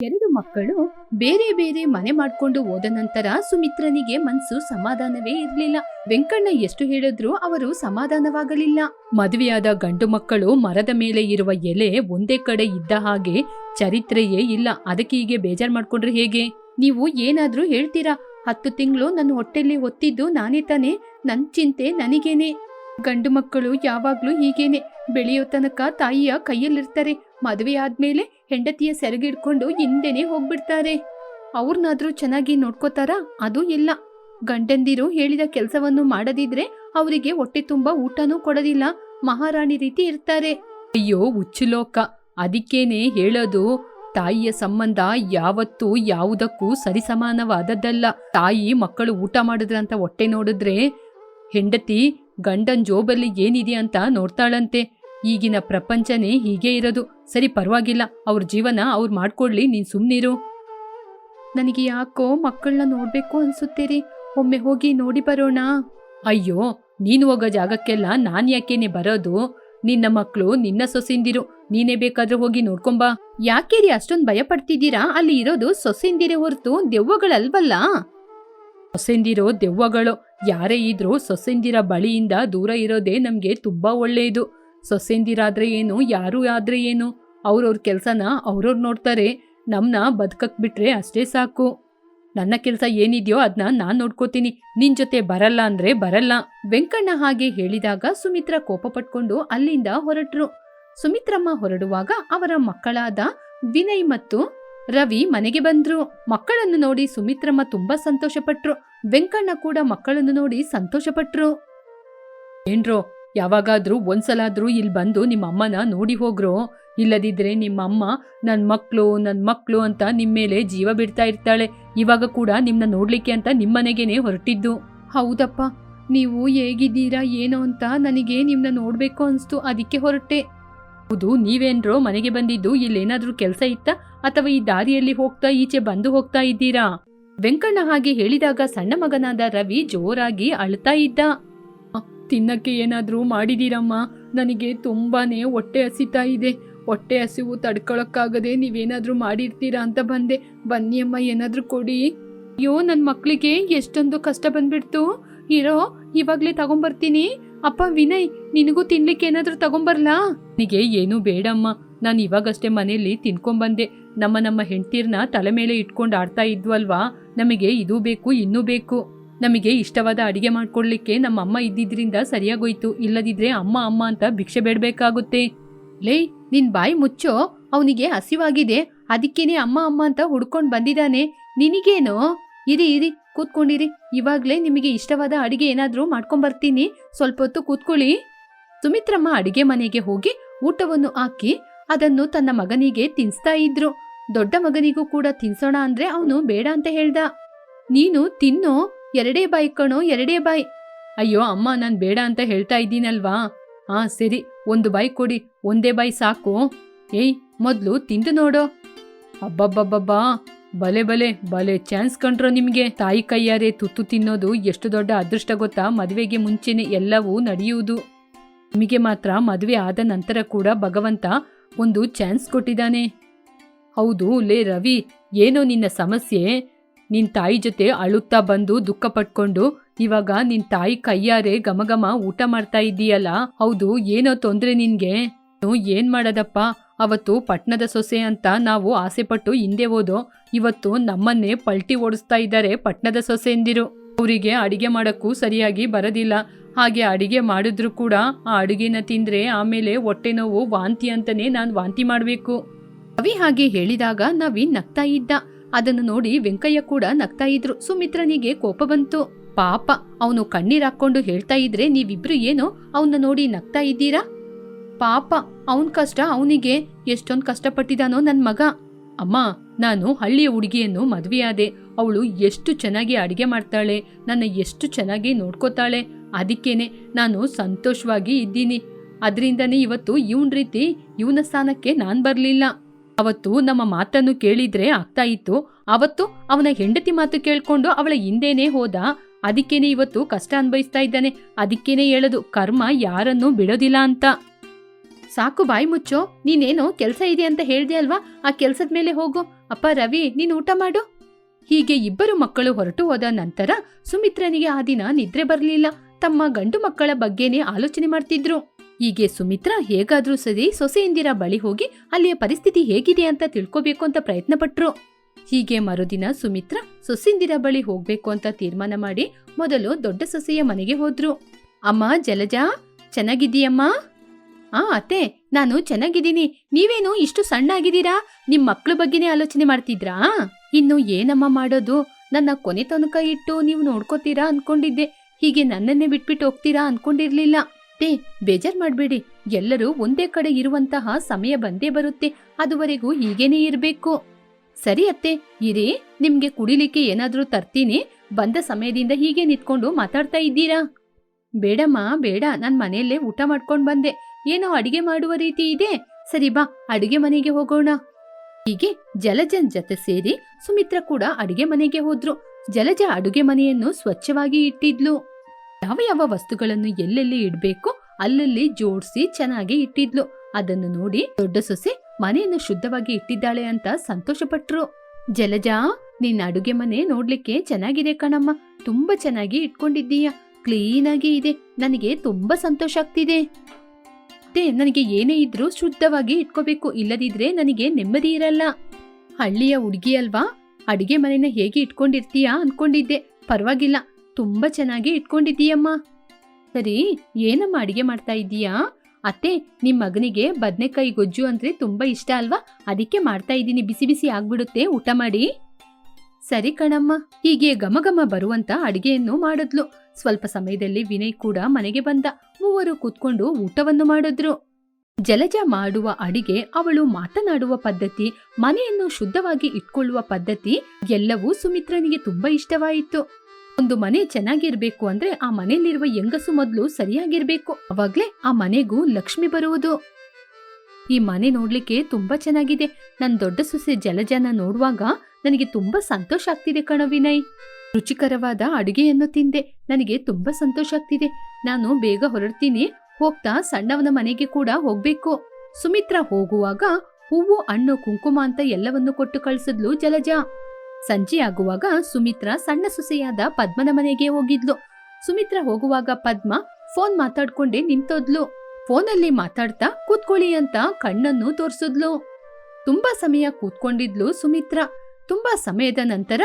ಎರಡು ಮಕ್ಕಳು ಬೇರೆ ಬೇರೆ ಮನೆ ಮಾಡ್ಕೊಂಡು ಹೋದ ನಂತರ ಸುಮಿತ್ರನಿಗೆ ಮನ್ಸು ಸಮಾಧಾನವೇ ಇರಲಿಲ್ಲ. ವೆಂಕಣ್ಣ ಎಷ್ಟು ಹೇಳಿದ್ರು ಅವರು ಸಮಾಧಾನವಾಗಲಿಲ್ಲ. ಮದುವೆಯಾದ ಗಂಡು ಮಕ್ಕಳು ಮರದ ಮೇಲೆ ಇರುವ ಎಲೆ ಒಂದೇ ಕಡೆ ಇದ್ದ ಹಾಗೆ ಚರಿತ್ರೆಯೇ ಇಲ್ಲ. ಅದಕ್ಕೆ ಹೀಗೆ ಬೇಜಾರ್ ಮಾಡ್ಕೊಂಡ್ರೆ ಹೇಗೆ? ನೀವು ಏನಾದ್ರೂ ಹೇಳ್ತೀರಾ? ಹತ್ತು ತಿಂಗಳು ನನ್ನ ಹೊಟ್ಟೆಲಿ ಒತ್ತಿದ್ದು ನಾನೇ ತಾನೇ? ನನ್ ಚಿಂತೆ ನನಗೇನೆ. ಗಂಡು ಮಕ್ಕಳು ಯಾವಾಗ್ಲೂ ಹೀಗೇನೆ. ಬೆಳೆಯೋ ತನಕ ತಾಯಿಯ ಕೈಯಲ್ಲಿರ್ತಾರೆ. ಮದುವೆ ಆದ್ಮೇಲೆ ಹೆಂಡತಿಯ ಸೆರಗಿಡ್ಕೊಂಡು ಹಿಂದೆನೆ ಹೋಗ್ಬಿಡ್ತಾರೆ. ಅವ್ರನ್ನಾದ್ರೂ ಚೆನ್ನಾಗಿ ನೋಡ್ಕೋತಾರಾ? ಅದು ಇಲ್ಲ. ಗಂಡಂದಿರು ಹೇಳಿದ ಕೆಲಸವನ್ನು ಮಾಡದಿದ್ರೆ ಅವರಿಗೆ ಹೊಟ್ಟೆ ತುಂಬಾ ಊಟನೂ ಕೊಡೋದಿಲ್ಲ. ಮಹಾರಾಣಿ ರೀತಿ ಇರ್ತಾರೆ. ಅಯ್ಯೋ, ಹುಚ್ಚುಲೋಕ. ಅದಕ್ಕೇನೆ ಹೇಳೋದು. ತಾಯಿಯ ಸಂಬಂಧ ಯಾವತ್ತೂ ಯಾವುದಕ್ಕೂ ಸರಿಸಮಾನವಾದದ್ದಲ್ಲ. ತಾಯಿ ಮಕ್ಕಳು ಊಟ ಮಾಡಿದ್ರಂತ ಹೊಟ್ಟೆ ನೋಡಿದ್ರೆ ಹೆಂಡತಿ ಗಂಡನ್ ಜೋಬಲ್ಲಿ ಏನಿದೆ ಅಂತ ನೋಡ್ತಾಳಂತೆ. ಈಗಿನ ಪ್ರಪಂಚನೇ ಹೀಗೆ ಇರೋದು. ಸರಿ, ಪರವಾಗಿಲ್ಲ. ಅವ್ರ ಜೀವನ ಅವ್ರು ಮಾಡ್ಕೊಡ್ಲಿ, ನೀನ್ ಸುಮ್ನಿರು. ನನಗೆ ಯಾಕೋ ಮಕ್ಕಳನ್ನ ನೋಡ್ಬೇಕು ಅನ್ಸುತ್ತೀರಿ. ಒಮ್ಮೆ ಹೋಗಿ ನೋಡಿ ಬರೋಣ. ಅಯ್ಯೋ, ನೀನು ಹೋಗೋ ಜಾಗಕ್ಕೆಲ್ಲ ನಾನ್ ಯಾಕೇನೆ ಬರೋದು? ನಿನ್ನ ಮಕ್ಕಳು ನಿನ್ನ ಸೊಸೆಂದಿರು. ನೀನೇ ಬೇಕಾದ್ರೆ ಹೋಗಿ ನೋಡ್ಕೊಂಬಾ. ಯಾಕೇರಿ ಅಷ್ಟೊಂದು ಭಯ ಪಡ್ತಿದ್ದೀರಾ ಅಲ್ಲಿ ಇರೋದು ಸೊಸೆಂದಿರೇ ಹೊರತು ದೆವ್ವಗಳಲ್ವಲ್ಲ? ಸೊಸೆಂದಿರೋ ದೆವ್ವಗಳು. ಯಾರೇ ಇದ್ರೂ ಸೊಸೆಂದಿರ ಬಳಿಯಿಂದ ದೂರ ಇರೋದೇ ನಮ್ಗೆ ತುಂಬಾ ಒಳ್ಳೆಯದು ಸೊಸೆಂದಿರಾದ್ರೆ ಏನು, ಯಾರು ಆದ್ರೆ ಏನು, ಅವ್ರವ್ರ ಕೆಲ್ಸನ ಅವ್ರವ್ರು ನೋಡ್ತಾರೆ, ನಮ್ನ ಬದುಕಕ್ಕೆ ಬಿಟ್ರೆ ಅಷ್ಟೇ ಸಾಕು. ನನ್ನ ಕೆಲಸ ಏನಿದೆಯೋ ಅದನ್ನ ನಾನ್ ನೋಡ್ಕೋತೀನಿ, ನಿನ್ ಜೊತೆ ಬರಲ್ಲ ಅಂದ್ರೆ ಬರಲ್ಲ. ವೆಂಕಣ್ಣ ಹಾಗೆ ಹೇಳಿದಾಗ ಸುಮಿತ್ರ ಕೋಪ ಪಟ್ಕೊಂಡು ಅಲ್ಲಿಂದ ಹೊರಟ್ರು. ಸುಮಿತ್ರಮ್ಮ ಹೊರಡುವಾಗ ಅವರ ಮಕ್ಕಳಾದ ವಿನಯ್ ಮತ್ತು ರವಿ ಮನೆಗೆ ಬಂದ್ರು. ಮಕ್ಕಳನ್ನು ನೋಡಿ ಸುಮಿತ್ರಮ್ಮ ತುಂಬಾ ಸಂತೋಷಪಟ್ರು. ವೆಂಕಣ್ಣ ಕೂಡ ಮಕ್ಕಳನ್ನು ನೋಡಿ ಸಂತೋಷಪಟ್ರು. ಏನ್ರೋ, ಯಾವಾಗಾದ್ರೂ ಒಂದ್ಸಲಾದ್ರೂ ಇಲ್ಲಿ ಬಂದು ನಿಮ್ಮ ಅಮ್ಮನ ನೋಡಿ ಹೋಗ್ರೋ? ಇಲ್ಲದಿದ್ರೆ ನಿಮ್ಮಮ್ಮ ನನ್ ಮಕ್ಳು ನನ್ ಮಕ್ಳು ಅಂತ ನಿಮ್ ಮೇಲೆ ಜೀವ ಬಿಡ್ತಾ ಇರ್ತಾಳೆ. ಇವಾಗ ಕೂಡ ನಿಮ್ನ ನೋಡ್ಲಿಕ್ಕೆ ಅಂತ ನಿಮ್ಮನೆಗೇನೆ ಹೊರಟಿದ್ದು. ಹೌದಪ್ಪ, ನೀವು ಹೇಗಿದ್ದೀರಾ, ಏನೋ ಅಂತ ನನಗೆ ನಿಮ್ನ ನೋಡ್ಬೇಕು ಅನ್ಸ್ತು. ಅದಕ್ಕೆ ಹೊರಟೆ. ಹೌದು ನೀವೇನ್ರೋ ಮನೆಗೆ ಬಂದಿದ್ದು ಇಲ್ಲೇನಾದ್ರೂ ಕೆಲಸ ಇತ್ತಾ ಅಥವಾ ಈ ದಾರಿಯಲ್ಲಿ ಹೋಗ್ತಾ ಈಚೆ ಬಂದು ಹೋಗ್ತಾ ಇದ್ದೀರಾ? ವೆಂಕಣ್ಣ ಹಾಗೆ ಹೇಳಿದಾಗ ಸಣ್ಣ ಮಗನಾದ ರವಿ ಜೋರಾಗಿ ಅಳ್ತಾ ಇದ್ದ. "ಅ, ತಿನ್ನಕ್ಕೆ ಏನಾದರೂ ಮಾಡಿದೀರಮ್ಮ. ನನಗೆ ತುಂಬಾನೇ ಹೊಟ್ಟೆ ಹಸಿತಾ ಇದೆ. ಹೊಟ್ಟೆ ಹಸಿವು ತಡ್ಕೊಳಕ್ಕಾಗದೆ ನೀವೇನಾದ್ರೂ ಮಾಡಿರ್ತೀರಾ ಅಂತ ಬಂದೆ. ಬನ್ನಿ ಅಮ್ಮ ಏನಾದ್ರೂ ಕೊಡಿ. ಅಯ್ಯೋ ನನ್ನ ಮಕ್ಕಳಿಗೆ ಎಷ್ಟೊಂದು ಕಷ್ಟ ಬಂದ್ಬಿಡ್ತು. ಇರೋ ಇವಾಗ್ಲೇ ತಗೊಂಬರ್ತೀನಿ. ಅಪ್ಪ ವಿನಯ್, ನಿನಗೂ ತಿನ್ಲಿಕ್ಕೆ ಏನಾದ್ರೂ ತಗೊಂಬರ್ಲಾ? ನಿಗೆ ಏನೂ ಬೇಡಮ್ಮ. ನಾನು ಇವಾಗಷ್ಟೇ ಮನೆಯಲ್ಲಿ ತಿನ್ಕೊಂಬಂದೆ ನಮ್ಮ ನಮ್ಮ ಹೆಂಡ್ತೀರ್ನ ತಲೆ ಮೇಲೆ ಇಟ್ಕೊಂಡು ಆಡ್ತಾ ಇದ್ವಲ್ವಾ? ನಮಗೆ ಇದು ಬೇಕು, ಇನ್ನೂ ಬೇಕು. ನಮಗೆ ಇಷ್ಟವಾದ ಅಡಿಗೆ ಮಾಡ್ಕೊಡ್ಲಿಕ್ಕೆ ನಮ್ಮ ಅಮ್ಮ ಇದ್ದಿದ್ರಿಂದ ಸರಿಯಾಗೋಯ್ತು. ಇಲ್ಲದಿದ್ರೆ ಅಮ್ಮ ಅಮ್ಮ ಅಂತ ಭಿಕ್ಷೆ ಬೇಡಬೇಕಾಗುತ್ತೆ. ಲೇ, ನಿನ್ ಬಾಯಿ ಮುಚ್ಚೋ? ಅವನಿಗೆ ಹಸಿವಾಗಿದೆ. ಅದಕ್ಕೇನೆ ಅಮ್ಮ ಅಮ್ಮ ಅಂತ ಹುಡ್ಕೊಂಡು ಬಂದಿದ್ದಾನೆ ನಿನಗೇನು? ಇರಿ ಇರಿ. ಕೂತ್ಕೊಂಡಿರಿ. ಇವಾಗ್ಲೇ ನಿಮಗೆ ಇಷ್ಟವಾದ ಅಡಿಗೆ ಏನಾದ್ರೂ ಮಾಡ್ಕೊಂಬರ್ತೀನಿ ಸ್ವಲ್ಪ ಹೊತ್ತು ಕೂತ್ಕೊಳ್ಳಿ. ಸುಮಿತ್ರಮ್ಮ ಅಡಿಗೆ ಮನೆಗೆ ಹೋಗಿ ಊಟವನ್ನು ಹಾಕಿ ಅದನ್ನು ತನ್ನ ಮಗನಿಗೆ ತಿನ್ಸ್ತಾ ಇದ್ರು. ದೊಡ್ಡ ಮಗನಿಗೂ ಕೂಡ ತಿನ್ಸೋಣ ಅಂದ್ರೆ ಅವನು ಬೇಡ ಅಂತ ಹೇಳ್ದ. ನೀನು ತಿನ್ನೋ. ಎರಡೇ ಬಾಯಿ ಕಣೋ, ಎರಡೇ ಬಾಯಿ. ಅಯ್ಯೋ, ಅಮ್ಮ ನಾನ್ ಬೇಡ ಅಂತ ಹೇಳ್ತಾ ಇದ್ದೀನಲ್ವಾ? ಹಾ ಸರಿ, ಒಂದು ಬಾಯಿ ಕೊಡಿ, ಒಂದೇ ಬಾಯಿ ಸಾಕು. ಏಯ್, ಮೊದ್ಲು ತಿಂದು ನೋಡೋ. ಅಬ್ಬಬ್ಬಬ್ಬಬ್ಬಾ. ಬಲೆ ಬಲೆ ಬಲೆ ಚಾನ್ಸ್ ಕಂಡ್ರೋ ನಿಮ್ಗೆ. ತಾಯಿ ಕೈಯಾರೆ ತುತ್ತು ತಿನ್ನೋದು ಎಷ್ಟು ದೊಡ್ಡ ಅದೃಷ್ಟ ಗೊತ್ತಾ? ಮದುವೆಗೆ ಮುಂಚೆನೆ ಎಲ್ಲವೂ ನಡೆಯುವುದು. ನಿಮಗೆ ಮಾತ್ರ ಮದುವೆ ಆದ ನಂತರ ಕೂಡ ಭಗವಂತ ಒಂದು ಚಾನ್ಸ್ ಕೊಟ್ಟಿದ್ದಾನೆ. ಹೌದು ಲೇ ರವಿ, ಏನೋ ನಿನ್ನ ಸಮಸ್ಯೆ? ನಿನ್ ತಾಯಿ ಜೊತೆ ಅಳುತ್ತಾ ಬಂದು ದುಃಖ ಪಟ್ಕೊಂಡು ಇವಾಗ ನಿನ್ ತಾಯಿ ಕೈಯಾರೆ ಗಮಗಮ ಊಟ ಮಾಡ್ತಾ ಇದ್ದೀಯಲ್ಲ ಹೌದು, ಏನೋ ತೊಂದ್ರೆ ನಿನ್ಗೆ. ಏನ್ ಮಾಡದಪ್ಪ? ಅವತ್ತು ಪಟ್ನದ ಸೊಸೆ ಅಂತ ನಾವು ಆಸೆಪಟ್ಟು ಹಿಂದೆ ಹೋದೋ, ಇವತ್ತು ನಮ್ಮನ್ನೇ ಪಲ್ಟಿ ಓಡಿಸ್ತಾ ಇದ್ದಾರೆ ಪಟ್ನದ ಸೊಸೆಂದಿರು ಅವರಿಗೆ ಅಡಿಗೆ ಮಾಡಕ್ಕೂ ಸರಿಯಾಗಿ ಬರೋದಿಲ್ಲ. ಹಾಗೆ ಅಡಿಗೆ ಮಾಡಿದ್ರು ಕೂಡ ಆ ಅಡುಗೆನ ತಿಂದ್ರೆ ಆಮೇಲೆ ಹೊಟ್ಟೆ ನೋವು ವಾಂತಿ ಅಂತಾನೆ ನಾನು ವಾಂತಿ ಮಾಡಬೇಕು. ರವಿ ಹಾಗೆ ಹೇಳಿದಾಗ ನವೀನ್ ನಗ್ತಾ ಇದ್ದ. ಅದನ್ನು ನೋಡಿ ವೆಂಕಯ್ಯ ಕೂಡ ನಗ್ತಾ ಇದ್ರು. ಸುಮಿತ್ರನಿಗೆ ಕೋಪ ಬಂತು. ಪಾಪ, ಅವನು ಕಣ್ಣೀರ್ ಹಾಕೊಂಡು ಹೇಳ್ತಾ ಇದ್ರೆ ನೀವಿಬ್ರು ಏನು ಅವನ್ನ ನೋಡಿ ನಗ್ತಾ ಇದ್ದೀರಾ? ಪಾಪ, ಅವನ್ ಕಷ್ಟ ಅವನಿಗೆ. ಎಷ್ಟೊಂದ್ ಕಷ್ಟಪಟ್ಟಿದಾನೋ ನನ್ನ ಮಗ. ಅಮ್ಮ, ನಾನು ಹಳ್ಳಿಯ ಹುಡುಗಿಯನ್ನು ಮದುವೆಯಾದೆ. ಅವಳು ಎಷ್ಟು ಚೆನ್ನಾಗಿ ಅಡಿಗೆ ಮಾಡ್ತಾಳೆ, ನನ್ನ ಎಷ್ಟು ಚೆನ್ನಾಗಿ ನೋಡ್ಕೋತಾಳೆ. ಅದಕ್ಕೇನೆ ನಾನು ಸಂತೋಷವಾಗಿ ಇದ್ದೀನಿ. ಅದರಿಂದನೇ ಇವತ್ತು ಇವನ್ ರೀತಿ ಇವನ ಸ್ಥಾನಕ್ಕೆ ನಾನು ಬರಲಿಲ್ಲ. ಅವತ್ತು ನಮ್ಮ ಮಾತನ್ನು ಕೇಳಿದ್ರೆ ಆಗ್ತಾ ಇತ್ತು. ಅವತ್ತು ಅವನ ಹೆಂಡತಿ ಮಾತು ಕೇಳ್ಕೊಂಡು ಅವಳ ಹಿಂದೇನೆ ಹೋದ. ಅದಕ್ಕೇನೆ ಇವತ್ತು ಕಷ್ಟ ಅನುಭವಿಸ್ತಾ ಇದ್ದಾನೆ. ಅದಕ್ಕೇನೆ ಹೇಳೋದು, ಕರ್ಮ ಯಾರನ್ನೂ ಬಿಡೋದಿಲ್ಲ ಅಂತ. ಸಾಕು ಬಾಯಿ ಮುಚ್ಚೋ, ನೀನೇನೋ ಕೆಲಸ ಇದೆ ಅಂತ ಹೇಳ್ದೆ ಅಲ್ವಾ? ಆ ಕೆಲಸದ ಮೇಲೆ ಹೋಗು. ಅಪ್ಪ ರವಿ, ನೀನು ಊಟ ಮಾಡು. ಹೀಗೆ ಇಬ್ಬರು ಮಕ್ಕಳು ಹೊರಟು ಹೋದ ನಂತರ ಸುಮಿತ್ರನಿಗೆ ಆ ದಿನ ನಿದ್ರೆ ಬರಲಿಲ್ಲ. ತಮ್ಮ ಗಂಡು ಮಕ್ಕಳ ಬಗ್ಗೆನೇ ಆಲೋಚನೆ ಮಾಡ್ತಿದ್ರು. ಹೀಗೆ ಸುಮಿತ್ರಾ ಹೇಗಾದ್ರೂ ಸರಿ ಸೊಸೆಯಂದಿರ ಬಳಿ ಹೋಗಿ ಅಲ್ಲಿಯ ಪರಿಸ್ಥಿತಿ ಹೇಗಿದೆ ಅಂತ ತಿಳ್ಕೋಬೇಕು ಅಂತ ಪ್ರಯತ್ನ ಪಟ್ರು. ಹೀಗೆ ಮರುದಿನ ಸುಮಿತ್ರ ಸೊಸೆಯಂದಿರ ಬಳಿ ಹೋಗ್ಬೇಕು ಅಂತ ತೀರ್ಮಾನ ಮಾಡಿ ಮೊದಲು ದೊಡ್ಡ ಸೊಸೆಯ ಮನೆಗೆ ಹೋದ್ರು. ಅಮ್ಮ, ಜಲಜಾ, ಚೆನ್ನಾಗಿದ್ದೀಯಮ್ಮ? ಆ, ಅತ್ತೆ, ನಾನು ಚೆನ್ನಾಗಿದ್ದೀನಿ. ನೀವೇನು ಇಷ್ಟು ಸಣ್ಣ ಆಗಿದ್ದೀರಾ ನಿಮ್ ಮಕ್ಳ ಬಗ್ಗೆನೇ ಆಲೋಚನೆ ಮಾಡ್ತಿದ್ರಾ? ಇನ್ನು ಏನಮ್ಮ ಮಾಡೋದು? ನನ್ನ ಕೊನೆ ತನಕ ಇಟ್ಟು ನೀವು ನೋಡ್ಕೋತೀರಾ ಅನ್ಕೊಂಡಿದ್ದೆ. ಹೀಗೆ ನನ್ನನ್ನೇ ಬಿಟ್ಬಿಟ್ಟು ಹೋಗ್ತೀರಾ ಅನ್ಕೊಂಡಿರ್ಲಿಲ್ಲ. ಟೇ ಬೇಜಾರ್ ಮಾಡ್ಬೇಡಿ. ಎಲ್ಲರೂ ಒಂದೇ ಕಡೆ ಇರುವಂತಹ ಸಮಯ ಬಂದೇ ಬರುತ್ತೆ. ಅದುವರೆಗೂ ಹೀಗೇನೆ ಇರ್ಬೇಕು. ಸರಿ ಅತ್ತೆ, ಇರಿ. ನಿಮ್ಗೆ ಕುಡಿಲಿಕ್ಕೆ ಏನಾದ್ರೂ ತರ್ತೀನಿ. ಬಂದ ಸಮಯದಿಂದ ಹೀಗೆ ನಿತ್ಕೊಂಡು ಮಾತಾಡ್ತಾ ಇದ್ದೀರಾ? ಬೇಡಮ್ಮ, ಬೇಡ. ನಾನು ಮನೆಯಲ್ಲೇ ಊಟ ಮಾಡ್ಕೊಂಡ್ ಬಂದೆ. ಏನೋ ಅಡಿಗೆ ಮಾಡುವ ರೀತಿ ಇದೆ. ಸರಿ ಬಾ, ಅಡಿಗೆ ಮನೆಗೆ ಹೋಗೋಣ. ಹೀಗೆ ಜಲಜನ್ ಜತೆ ಸೇರಿ ಸುಮಿತ್ರ ಕೂಡ ಅಡಿಗೆ ಮನೆಗೆ ಹೋದ್ರು. ಜಲಜ ಅಡುಗೆ ಮನೆಯನ್ನು ಸ್ವಚ್ಛವಾಗಿ ಇಟ್ಟಿದ್ಲು. ಯಾವ ಯಾವ ವಸ್ತುಗಳನ್ನು ಎಲ್ಲೆಲ್ಲಿ ಇಡಬೇಕು ಅಲ್ಲಲ್ಲಿ ಜೋಡಿಸಿ ಚೆನ್ನಾಗಿ ಇಟ್ಟಿದ್ಲು. ಅದನ್ನು ನೋಡಿ ದೊಡ್ಡ ಸೊಸೆ ಮನೆಯನ್ನು ಶುದ್ಧವಾಗಿ ಇಟ್ಟಿದ್ದಾಳೆ ಅಂತ ಸಂತೋಷಪಟ್ರು. ಜಲಜಾ, ನಿನ್ನ ಅಡುಗೆ ಮನೆ ನೋಡ್ಲಿಕ್ಕೆ ಚೆನ್ನಾಗಿದೆ ಕಣಮ್ಮ. ತುಂಬಾ ಚೆನ್ನಾಗಿ ಇಟ್ಕೊಂಡಿದ್ದೀಯ. ಕ್ಲೀನ್ ಆಗಿ ಇದೆ. ನನಗೆ ತುಂಬಾ ಸಂತೋಷ ಆಗ್ತಿದೆ. ಮತ್ತೆ ನನಗೆ ಏನೇ ಇದ್ರೂ ಶುದ್ಧವಾಗಿ ಇಟ್ಕೋಬೇಕು, ಇಲ್ಲದಿದ್ರೆ ನನಗೆ ನೆಮ್ಮದಿ ಇರಲ್ಲ. ಹಳ್ಳಿಯ ಹುಡುಗಿ ಅಲ್ವಾ? ಅಡಿಗೆ ಮನೆನ ಹೇಗೆ ಇಟ್ಕೊಂಡಿರ್ತೀಯಾ ಅನ್ಕೊಂಡಿದ್ದೆ. ಪರವಾಗಿಲ್ಲ, ತುಂಬಾ ಚೆನ್ನಾಗಿ ಇಟ್ಕೊಂಡಿದ್ದೀಯಮ್ಮ. ಸರಿ, ಏನಮ್ಮ ಅಡಿಗೆ ಮಾಡ್ತಾ ಇದ್ದೀಯಾ? ಅತ್ತೆ, ನಿಮ್ ಮಗನಿಗೆ ಬದನೆಕಾಯಿ ಗೊಜ್ಜು ಅಂದ್ರೆ ತುಂಬಾ ಇಷ್ಟ ಅಲ್ವಾ? ಅದಕ್ಕೆ ಮಾಡ್ತಾ ಇದ್ದೀನಿ, ಬಿಸಿ ಬಿಸಿ ಆಗ್ಬಿಡುತ್ತೆ. ಊಟ ಮಾಡಿ. ಸರಿ ಕಣಮ್ಮ. ಹೀಗೆ ಘಮ ಬರುವಂತ ಅಡಿಗೆಯನ್ನು ಮಾಡಿದ್ಲು. ಸ್ವಲ್ಪ ಸಮಯದಲ್ಲಿ ವಿನಯ್ ಕೂಡ ಮನೆಗೆ ಬಂದ. ಮೂವರು ಕೂತ್ಕೊಂಡು ಊಟವನ್ನು ಮಾಡಿದ್ರು. ಜಲಜ ಮಾಡುವ ಅಡಿಗೆ, ಅವಳು ಮಾತನಾಡುವ ಪದ್ಧತಿ, ಮನೆಯನ್ನು ಶುದ್ಧವಾಗಿ ಇಟ್ಕೊಳ್ಳುವ ಪದ್ಧತಿ ಎಲ್ಲವೂ ಸುಮಿತ್ರನಿಗೆ ತುಂಬಾ ಇಷ್ಟವಾಯಿತು. ಒಂದು ಮನೆ ಚೆನ್ನಾಗಿರ್ಬೇಕು ಅಂದ್ರೆ ಆ ಮನೆಯಲ್ಲಿರುವ ಹೆಂಗಸು ಮೊದಲು ಸರಿಯಾಗಿರ್ಬೇಕು. ಅವಾಗ್ಲೇ ಆ ಮನೆಗೂ ಲಕ್ಷ್ಮಿ ಬರುವುದು. ಈ ಮನೆ ನೋಡ್ಲಿಕ್ಕೆ ತುಂಬಾ ಚೆನ್ನಾಗಿದೆ. ನನ್ ದೊಡ್ಡ ಸೊಸೆ ಜಲಜನ ನೋಡುವಾಗ ನನಗೆ ತುಂಬಾ ಸಂತೋಷ ಆಗ್ತಿದೆ ಕಣ ವಿನಯ್. ರುಚಿಕರವಾದ ಅಡುಗೆಯನ್ನು ತಿಂದೆ. ನನಗೆ ತುಂಬಾ ಸಂತೋಷ ಆಗ್ತಿದೆ. ನಾನು ಬೇಗ ಹೊರಡ್ತೀನಿ. ಹೋಗ್ತಾ ಸಣ್ಣವನ ಮನೆಗೆ ಕೂಡ ಹೋಗ್ಬೇಕು. ಸುಮಿತ್ರ ಹೋಗುವಾಗ ಹೂವು, ಹಣ್ಣು, ಕುಂಕುಮ ಅಂತ ಎಲ್ಲವನ್ನು ಕೊಟ್ಟು ಕಳಿಸಿದ್ಲು ಜಲಜ. ಸಂಜೆ ಆಗುವಾಗ ಸುಮಿತ್ರ ಸಣ್ಣ ಸೊಸೆಯಾದ ಪದ್ಮನ ಮನೆಗೆ ಹೋಗಿದ್ಲು. ಸುಮಿತ್ರ ಹೋಗುವಾಗ ಪದ್ಮ ಫೋನ್ ಮಾತಾಡ್ಕೊಂಡೇ ನಿಂತೋದ್ಲು. ಫೋನಲ್ಲಿ ಮಾತಾಡ್ತಾ ಕೂತ್ಕೊಳ್ಳಿ ಅಂತ ಕಣ್ಣನ್ನು ತೋರ್ಸಿದ್ಲು. ತುಂಬಾ ಸಮಯ ಕೂತ್ಕೊಂಡಿದ್ಲು ಸುಮಿತ್ರ. ತುಂಬಾ ಸಮಯದ ನಂತರ,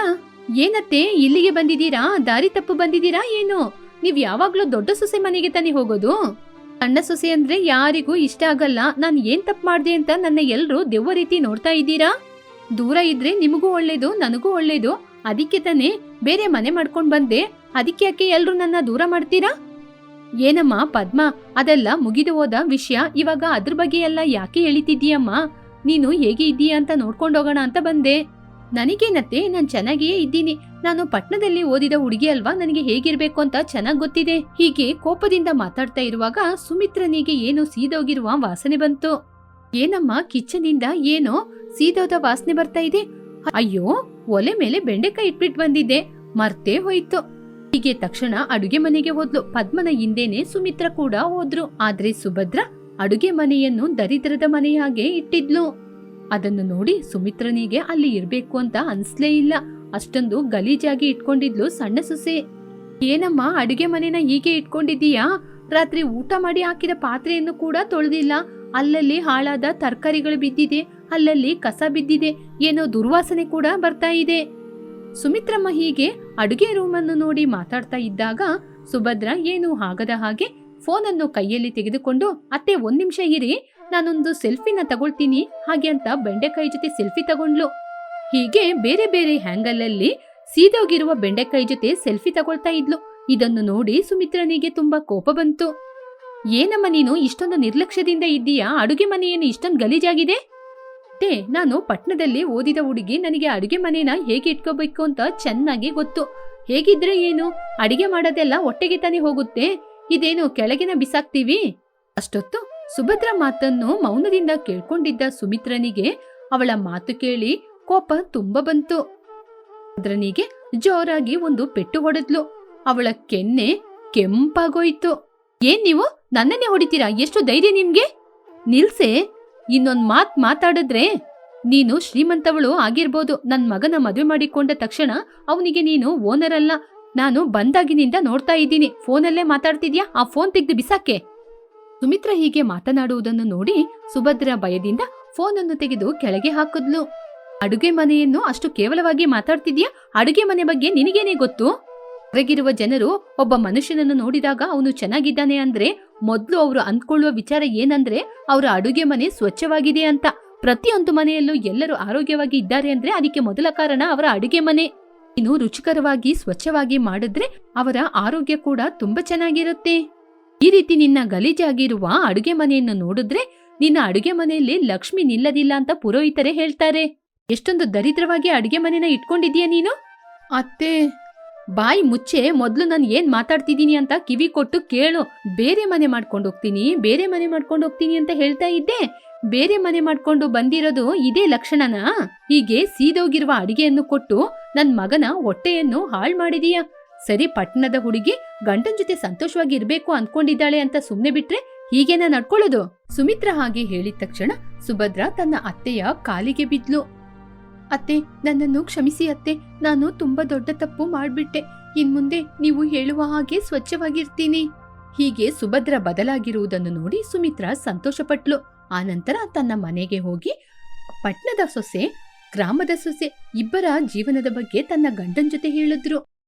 ಏನತ್ತೆ, ಇಲ್ಲಿಗೆ ಬಂದಿದ್ದೀರಾ? ದಾರಿ ತಪ್ಪು ಬಂದಿದ್ದೀರಾ ಏನು? ನೀವ್ ಯಾವಾಗ್ಲೂ ದೊಡ್ಡ ಸೊಸೆ ಮನೆಗೆ ತಾನೇ ಹೋಗೋದು? ಸಣ್ಣ ಸೊಸೆ ಅಂದ್ರೆ ಯಾರಿಗೂ ಇಷ್ಟ ಆಗಲ್ಲ. ನಾನು ಏನ್ ತಪ್ಪು ಮಾಡ್ದೆ ಅಂತ ನನ್ನ ಎಲ್ರು ದೆವ್ವ ರೀತಿ ನೋಡ್ತಾ ಇದ್ದೀರಾ? ದೂರ ಇದ್ರೆ ನಿಮಗೂ ಒಳ್ಳೇದು, ನನಗೂ ಒಳ್ಳೇದು. ಅದಕ್ಕೆ ತಾನೇ ಬೇರೆ ಮನೆ ಮಾಡ್ಕೊಂಡ್ ಬಂದೆ. ಅದಕ್ಕೆ ಯಾಕೆ ಎಲ್ರು ನನ್ನ ದೂರ ಮಾಡ್ತೀರಾ? ಏನಮ್ಮ, ಪದ್ಮ, ಅದೆಲ್ಲ ಮುಗಿದು ಹೋದ ವಿಷಯ. ಇವಾಗ ಅದ್ರ ಬಗ್ಗೆ ಎಲ್ಲ ಯಾಕೆ ಹೇಳಿತಿದ್ದೀಯಮ್ಮ? ನೀನು ಹೇಗೆ ಇದ್ದೀಯಾ ಅಂತ ನೋಡ್ಕೊಂಡೋಗೋಣ ಅಂತ ಬಂದೆ. ನನಗೇನತ್ತೆ ನಾನು ಚೆನ್ನಾಗಿಯೇ ಇದ್ದೀನಿ. ನಾನು ಪಟ್ಟಣದಲ್ಲಿ ಓದಿದ ಹುಡುಗಿ ಅಲ್ವಾ? ನನಗೆ ಹೇಗಿರ್ಬೇಕು ಅಂತ ಚೆನ್ನಾಗಿ ಗೊತ್ತಿದೆ. ಹೀಗೆ ಕೋಪದಿಂದ ಮಾತಾಡ್ತಾ ಇರುವಾಗ ಸುಮಿತ್ರನಿಗೆ ಏನೋ ಸೀದೋಗಿರುವ ವಾಸನೆ ಬಂತು. ಏನಮ್ಮ ಕಿಚನಿಂದ ಏನೋ ಸೀದೋದ ವಾಸನೆ ಬರ್ತಾ ಇದೆ? ಅಯ್ಯೋ, ಒಲೆ ಮೇಲೆ ಬೆಂಡೆಕಾಯಿ ಇಟ್ಬಿಟ್ಟು ಬಂದಿದ್ದೆ. ಮರ್ತೇ ಹೋಯ್ತು. ಹೀಗೆ ತಕ್ಷಣ ಅಡುಗೆ ಮನೆಗೆ ಹೋದ್ಲು. ಪದ್ಮನ ಹಿಂದೆನೆ ಸುಮಿತ್ರ ಕೂಡ ಹೋದ್ರು. ಆದ್ರೆ ಸುಭದ್ರ ಅಡುಗೆ ಮನೆಯನ್ನು ದರಿದ್ರದ ಮನೆಯಾಗೆ ಇಟ್ಟಿದ್ಲು. ಅದನ್ನು ನೋಡಿ ಸುಮಿತ್ರನಿಗೆ ಅಲ್ಲಿ ಇರ್ಬೇಕು ಅಂತ ಅನ್ಸ್ಲೇ ಇಲ್ಲ. ಅಷ್ಟೊಂದು ಗಲೀಜಾಗಿ ಇಟ್ಕೊಂಡಿದ್ಲು ಸಣ್ಣ ಸೊಸೆ. ಏನಮ್ಮ, ಅಡುಗೆ ಮನೆನ ಹೀಗೆ ಇಟ್ಕೊಂಡಿದ್ದೀಯಾ? ರಾತ್ರಿ ಊಟ ಮಾಡಿ ಹಾಕಿದ ಪಾತ್ರೆಯನ್ನು ಕೂಡ ತೊಳೆದಿಲ್ಲ. ಅಲ್ಲಲ್ಲಿ ಹಾಳಾದ ತರಕಾರಿಗಳು ಬಿದ್ದಿದೆ. ಅಲ್ಲಲ್ಲಿ ಕಸ ಬಿದ್ದಿದೆ. ಏನೋ ದುರ್ವಾಸನೆ ಕೂಡ ಬರ್ತಾ ಇದೆ. ಸುಮಿತ್ರಮ್ಮ ಹೀಗೆ ಅಡುಗೆ ರೂಮನ್ನು ನೋಡಿ ಮಾತಾಡ್ತಾ ಇದ್ದಾಗ ಸುಭದ್ರ ಏನು ಆಗದ ಹಾಗೆ ಫೋನನ್ನು ಕೈಯಲ್ಲಿ ತೆಗೆದುಕೊಂಡು, ಅತ್ತೆ, ಒಂದ್ ನಿಮಿಷ ಇರಿ. ನಾನೊಂದು ಸೆಲ್ಫಿನ ತಗೊಳ್ತೀನಿ. ಹಾಗೆ ಅಂತ ಬೆಂಡೆಕಾಯಿ ಜೊತೆ ಸೆಲ್ಫಿ ತಗೊಂಡ್ಲು. ಹೀಗೆ ಬೇರೆ ಬೇರೆ ಹ್ಯಾಂಗಲಲ್ಲಿ ಸೀದೋಗಿರುವ ಬೆಂಡೆಕಾಯಿ ಜೊತೆ ಸೆಲ್ಫಿ ತಗೊಳ್ತಾ ಇದ್ಲು. ಇದನ್ನು ನೋಡಿ ಸುಮಿತ್ರನಿಗೆ ತುಂಬಾ ಕೋಪ ಬಂತು. ಏನಮ್ಮ ನೀನು ಇಷ್ಟೊಂದು ನಿರ್ಲಕ್ಷ್ಯದಿಂದ ಇದ್ದೀಯಾ? ಅಡುಗೆ ಮನೆಯನ್ನು ಇಷ್ಟೊಂದು ಗಲೀಜಾಗಿದೆ? ಟೇ, ನಾನು ಪಟ್ಟಣದಲ್ಲಿ ಓದಿದ ಹುಡುಗಿ ನನಗೆ ಅಡುಗೆ ಮನೇನ ಹೇಗೆ ಇಟ್ಕೋಬೇಕು ಅಂತ ಚೆನ್ನಾಗಿ ಗೊತ್ತು. ಹೇಗಿದ್ರೆ ಏನು? ಅಡಿಗೆ ಮಾಡೋದೆಲ್ಲ ಹೊಟ್ಟೆಗೆ ತಾನೇ ಹೋಗುತ್ತೆ. ಇದೇನು ಕೆಳಗಿನ ಬಿಸಾಕ್ತೀವಿ? ಅಷ್ಟೊತ್ತು ಸುಭದ್ರ ಮಾತನ್ನು ಮೌನದಿಂದ ಕೇಳ್ಕೊಂಡಿದ್ದ ಸುಮಿತ್ರನಿಗೆ ಅವಳ ಮಾತು ಕೇಳಿ ಕೋಪ ತುಂಬ ಬಂತು. ಸುಭದ್ರನಿಗೆ ಜೋರಾಗಿ ಒಂದು ಪೆಟ್ಟು ಹೊಡೆದ್ಲು. ಅವಳ ಕೆನ್ನೆ ಕೆಂಪಾಗೋಯ್ತು. ಏನ್ ನೀವು ನನ್ನನ್ನೇ ಹೊಡಿತೀರಾ? ಎಷ್ಟು ಧೈರ್ಯ ನಿಮ್ಗೆ? ನಿಲ್ಸೆ, ಇನ್ನೊಂದ್ ಮಾತ್ ಮಾತಾಡಿದ್ರೆ ನೀನು ಶ್ರೀಮಂತವಳು ಆಗಿರ್ಬೋದು. ನನ್ ಮಗನ ಮದುವೆ ಮಾಡಿಕೊಂಡ ತಕ್ಷಣ ಅವನಿಗೆ ನೀನು ಓನರ್ ಅಲ್ಲ ನಾನು ಬಂದಾಗಿನಿಂದ ನೋಡ್ತಾ ಇದ್ದೀನಿ. ಫೋನಲ್ಲೇ ಮಾತಾಡ್ತಿದ್ಯಾ? ಆ ಫೋನ್ ತೆಗೆದು ಬಿಸಾಕೆ. ಸುಮಿತ್ರ ಹೀಗೆ ಮಾತನಾಡುವುದನ್ನು ನೋಡಿ ಸುಭದ್ರ ಭಯದಿಂದ ಫೋನನ್ನು ತೆಗೆದು ಕೆಳಗೆ ಹಾಕಿದ್ಲು. ಅಡುಗೆ ಮನೆಯನ್ನು ಅಷ್ಟು ಕೇವಲವಾಗಿ ಮಾತಾಡ್ತಿದ್ಯಾ? ಅಡುಗೆ ಮನೆ ಬಗ್ಗೆ ನಿನಗೇನೆ ಗೊತ್ತು? ಹೊರಗಿರುವ ಜನರು ಒಬ್ಬ ಮನುಷ್ಯನನ್ನು ನೋಡಿದಾಗ ಅವನು ಚೆನ್ನಾಗಿದ್ದಾನೆ ಅಂದ್ರೆ, ಮೊದ್ಲು ಅವರು ಅಂದ್ಕೊಳ್ಳುವ ವಿಚಾರ ಏನಂದ್ರೆ, ಅವರ ಅಡುಗೆ ಮನೆ ಸ್ವಚ್ಛವಾಗಿದೆ ಅಂತ. ಪ್ರತಿಯೊಂದು ಮನೆಯಲ್ಲೂ ಎಲ್ಲರೂ ಆರೋಗ್ಯವಾಗಿ ಇದ್ದಾರೆ ಅಂದ್ರೆ ಅದಕ್ಕೆ ಮೊದಲ ಕಾರಣ ಅವರ ಅಡುಗೆ ಮನೆ. ಇನ್ನು ರುಚಿಕರವಾಗಿ ಸ್ವಚ್ಛವಾಗಿ ಮಾಡಿದ್ರೆ ಅವರ ಆರೋಗ್ಯ ಕೂಡ ತುಂಬಾ ಚೆನ್ನಾಗಿರುತ್ತೆ. ಈ ರೀತಿ ನಿನ್ನ ಗಲೀಜಾಗಿರುವ ಅಡುಗೆ ಮನೆಯನ್ನು ನೋಡಿದ್ರೆ ನಿನ್ನ ಅಡುಗೆ ಮನೆಯಲ್ಲಿ ಲಕ್ಷ್ಮಿ ನಿಲ್ಲದಿಲ್ಲ ಅಂತ ಪುರೋಹಿತರೇ ಹೇಳ್ತಾರೆ. ಎಷ್ಟೊಂದು ದರಿದ್ರವಾಗಿ ಅಡುಗೆ ಮನೆನ ಇಟ್ಕೊಂಡಿದೀಯ ನೀನು? ಅತ್ತೆ. ಬಾಯಿ ಮುಚ್ಚೆ ಮೊದಲು ನಾನು ಏನ್ ಮಾತಾಡ್ತಿದ್ದೀನಿ ಅಂತ ಕಿವಿ ಕೊಟ್ಟು ಕೇಳು. ಬೇರೆ ಮನೆ ಮಾಡ್ಕೊಂಡು ಹೋಗ್ತೀನಿ ಬೇರೆ ಮನೆ ಮಾಡ್ಕೊಂಡು ಹೋಗ್ತೀನಿ ಅಂತ ಹೇಳ್ತಾ ಇದ್ದೆ. ಬೇರೆ ಮನೆ ಮಾಡ್ಕೊಂಡು ಬಂದಿರೋದು ಇದೇ ಲಕ್ಷಣನಾ? ಹೀಗೆ ಸೀದೋಗಿರುವ ಅಡಿಗೆಯನ್ನು ಕೊಟ್ಟು ನನ್ ಮಗನ ಹೊಟ್ಟೆಯನ್ನು ಹಾಳ್ ಮಾಡಿದೀಯ. ಸರಿ ಪಟ್ಟಣದ ಹುಡುಗಿ ಗಂಡನ್ ಜೊತೆ ಸಂತೋಷವಾಗಿ ಇರ್ಬೇಕು ಅನ್ಕೊಂಡಿದ್ದಾಳೆ ಅಂತ ಸುಮ್ನೆ ಬಿಟ್ರೆ ಹೀಗೇನ ನಡ್ಕೊಳ್ಳೋದು? ಸುಮಿತ್ರ ಹಾಗೆ ಹೇಳಿದ ತಕ್ಷಣ ಸುಭದ್ರ ತನ್ನ ಅತ್ತೆಯ ಕಾಲಿಗೆ ಬಿದ್ಲು. ಅತ್ತೆ, ನನ್ನನ್ನು ಕ್ಷಮಿಸಿ ಅತ್ತೆ. ನಾನು ತುಂಬಾ ದೊಡ್ಡ ತಪ್ಪು ಮಾಡ್ಬಿಟ್ಟೆ. ಇನ್ಮುಂದೆ ನೀವು ಹೇಳುವ ಹಾಗೆ ಸ್ವಚ್ಛವಾಗಿರ್ತೀನಿ. ಹೀಗೆ ಸುಭದ್ರ ಬದಲಾಗಿರುವುದನ್ನು ನೋಡಿ ಸುಮಿತ್ರ ಸಂತೋಷಪಟ್ಲು. ಆನಂತರ ತನ್ನ ಮನೆಗೆ ಹೋಗಿ ಪಟ್ನದ ಸೊಸೆ, ಗ್ರಾಮದ ಸೊಸೆ ಇಬ್ಬರ ಜೀವನದ ಬಗ್ಗೆ ತನ್ನ ಗಂಡನ್ ಜೊತೆ ಹೇಳಿದ್ರು.